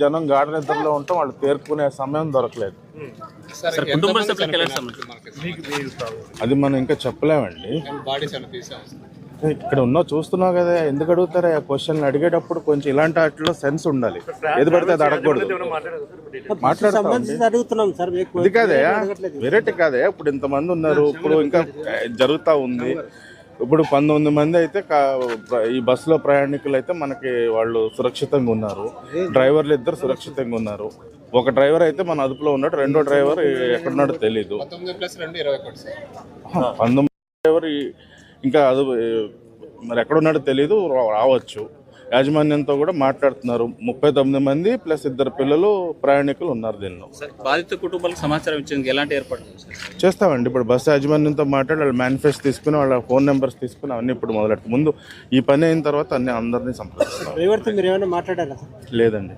జనం గాఢ నిద్రలో ఉంటాం వాళ్ళు తేరుకునే సమయం దొరకలేదు. అది మనం ఇంకా చెప్పలేమండి. బాడీస్ అని తీసాం ఇక్కడ ఉన్నావు చూస్తున్నావు కదా ఎందుకు అడుగుతారా? ఆ క్వశ్చన్ అడిగేటప్పుడు కొంచెం ఇలాంటి వాటిలో సెన్స్ ఉండాలి. ఏది పడితే అది అడగకూడదు. మాట్లాడతాం సంబంధించి అడుగుతున్నాం సార్ మీకు ఇది కాదే వెరైటీ కాదే ఇప్పుడు ఇంతమంది ఉన్నారు ఇప్పుడు ఇంకా జరుగుతూ ఉంది. ఇప్పుడు పంతొమ్మిది మంది అయితే ఈ బస్సులో ప్రయాణికులు అయితే మనకి వాళ్ళు సురక్షితంగా ఉన్నారు. డ్రైవర్లు ఇద్దరు సురక్షితంగా ఉన్నారు. ఒక డ్రైవర్ అయితే మన అదుపులో ఉన్నాడు. రెండో డ్రైవర్ ఎక్కడున్నాడో తెలీదు. పంతొమ్మిది డ్రైవర్ ఇంకా అది మరి ఎక్కడున్నాడో తెలీదు రావచ్చు. యాజమాన్యంతో కూడా మాట్లాడుతున్నారు. ముప్పై తొమ్మిది మంది ప్లస్ ఇద్దరు పిల్లలు ప్రయాణికులు ఉన్నారు దీనిలో. సార్ బాధిత కుటుంబాలకు సమాచారం ఇచ్చేందుకు ఎలాంటి ఏర్పాటు చేస్తామండి. ఇప్పుడు బస్సు యాజమాన్యంతో మాట్లాడి వాళ్ళ మేనిఫెస్ట్ తీసుకుని వాళ్ళ ఫోన్ నెంబర్స్ తీసుకుని అవన్నీ ఇప్పుడు మొదలెడతాం. ముందు ఈ పని అయిన తర్వాత అన్ని అందరినీ సంప్రదిస్తాం. లేదండి.